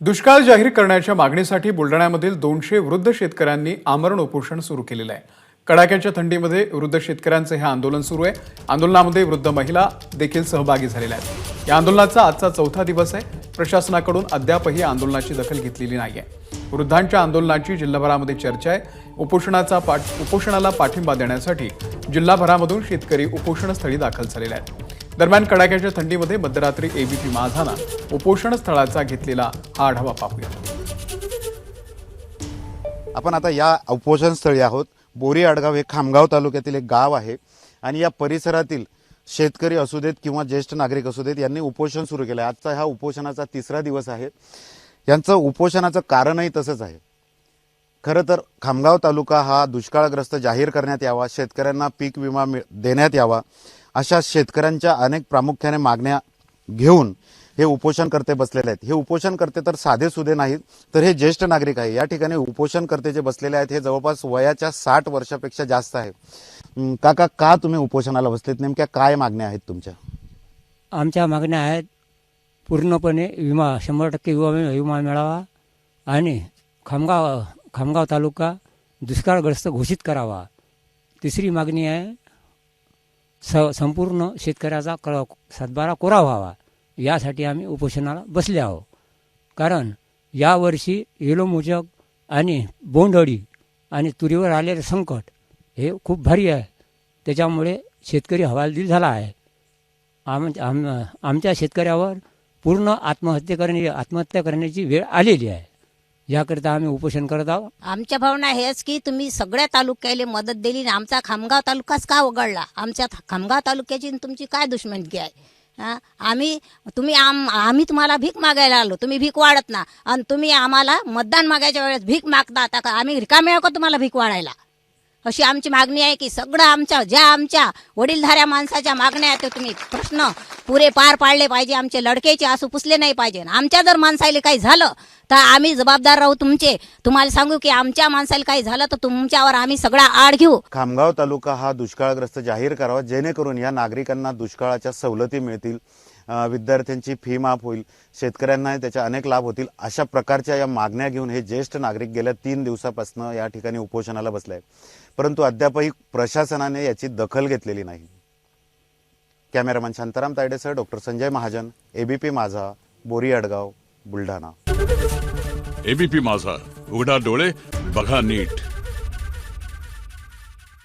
दुष्काळ जाहीर करण्याच्या मागणीसाठी बुलढाण्यामधील दोनशे वृद्ध शेतकऱ्यांनी आमरण उपोषण सुरू केलेलं आहे. कडाक्याच्या थंडीमध्ये वृद्ध शेतकऱ्यांचं हे आंदोलन सुरू आहे. आंदोलनामध्ये वृद्ध महिला देखील सहभागी झालेल्या आहेत. या आंदोलनाचा आजचा चौथा दिवस आहे. प्रशासनाकडून अद्यापही आंदोलनाची दखल घेतलेली नाही आहे वृद्धांच्या आंदोलनाची जिल्हाभरामध्ये चर्चा आहे. उपोषणाचा पाठ उपोषणाला पाठिंबा देण्यासाठी जिल्हाभरामधून शेतकरी उपोषणस्थळी दाखल झालेले आहेत. दरम्यान कडाक्याच्या थंडीमध्ये मध्यरात्री एबीपी माझाना उपोषण स्थळाचा घेतलेला हा आढावा पाहूया आपण आता या उपोषण स्थळी आहोत. बोरी आडगाव हे खामगाव तालुक्यातील एक गाव आहे आणि या परिसरातील शेतकरी असू देत किंवा ज्येष्ठ नागरिक असू देत यांनी उपोषण सुरू केलं आहे आजचा हा उपोषणाचा तिसरा दिवस आहे. यांचं उपोषणाचं कारणही तसंच आहे. खरं तर खामगाव तालुका हा दुष्काळग्रस्त जाहीर करण्यात यावा शेतकऱ्यांना पीक विमा मिळ- देण्यात यावा अशा शेतकऱ्यांच्या अनेक प्रामुख्याने मागण्या घेऊन हे उपोषणकर्ते बसलेले आहेत. हे उपोषणकर्ते तर साधे सुधे नाहीत तर हे ज्येष्ठ नागरिक आहे. या ठिकाणी उपोषणकर्ते जे बसलेले आहेत हे जवळपास वयाच्या साठ वर्षापेक्षा जास्त आहे. काका का तुम्ही उपोषणाला बसलेत? नेमक्या काय मागण्या आहेत तुमच्या? आमच्या मागण्या आहेत पूर्णपणे विमा शंभर टक्के विमा विमा मिळावा आणि खामगाव खामगाव तालुका दुष्काळग्रस्त घोषित करावा. तिसरी मागणी आहे स संपूर्ण शेतकऱ्याचा क सातबारा कोरा व्हावा. यासाठी आम्ही उपोषणाला बसले आहोत. कारण यावर्षी येलो मोचक आणि बोंडअळी आणि तुरीवर आलेले संकट हे खूप भारी आहे. त्याच्यामुळे शेतकरी हवालदिल झाला आहे. आम आम आमच्या शेतकऱ्यावर पूर्ण आत्महत्या करणे आत्महत्या करण्याची वेळ आलेली आहे. याकरिता आम्ही उपोषण करत आहोत. आमच्या भावना हेच की तुम्ही सगळ्या तालुक्याला मदत दिली आणि आमचा खामगाव तालुकाच का वगळला? आमच्या खामगाव तालुक्याची आणि तुमची काय दुश्मनकी आहे? हा? आम्ही तुम्ही आम आम्ही तुम्हाला भीक मागायला आलो. तुम्ही भीक वाढत ना. आणि तुम्ही आम्हाला मतदान मागायच्या वेळेस भीक मागता. आता का आम्ही रिकामे आहो का तुम्हाला भीक वाढायला? अशी आमची मागणी आहे की सगळं आमच्या ज्या आमच्या वडीलधाऱ्या माणसाच्या मागण्या आहेत तुम्ही प्रश्न पुरे पार पाडले पाहिजे. आमचे लडकेचे आसू पुसले नाही पाहिजे. आमच्या जर माणसाला काही झालं तर आम्ही जबाबदार राहू तुमचे. तुम्हाला सांगू की आमच्या माणसाला काही झालं तर तुमच्यावर आम्ही सगळा आड घेऊ. खामगाव तालुका हा दुष्काळग्रस्त जाहीर करावा जेणेकरून या नागरिकांना दुष्काळाच्या सवलती मिळतील. विद्यार्थ्यांची फी माफ होईल शेतकऱ्यांना त्याचे अनेक लाभ होतील अशा प्रकारच्या या मागण्या घेऊन हे ज्येष्ठ नागरिक गेल्या तीन दिवसापासून या ठिकाणी उपोषणाला बसले आहे परंतु अद्यापही प्रशासनाने याची दखल घेतलेली नाही. कॅमेरामॅन शांताराम तायडेसह doctor Sanjay Mahajan ABP Majha Bori Adgaon Buldhana. ABP माझा उघडा डोळे बघा नीट.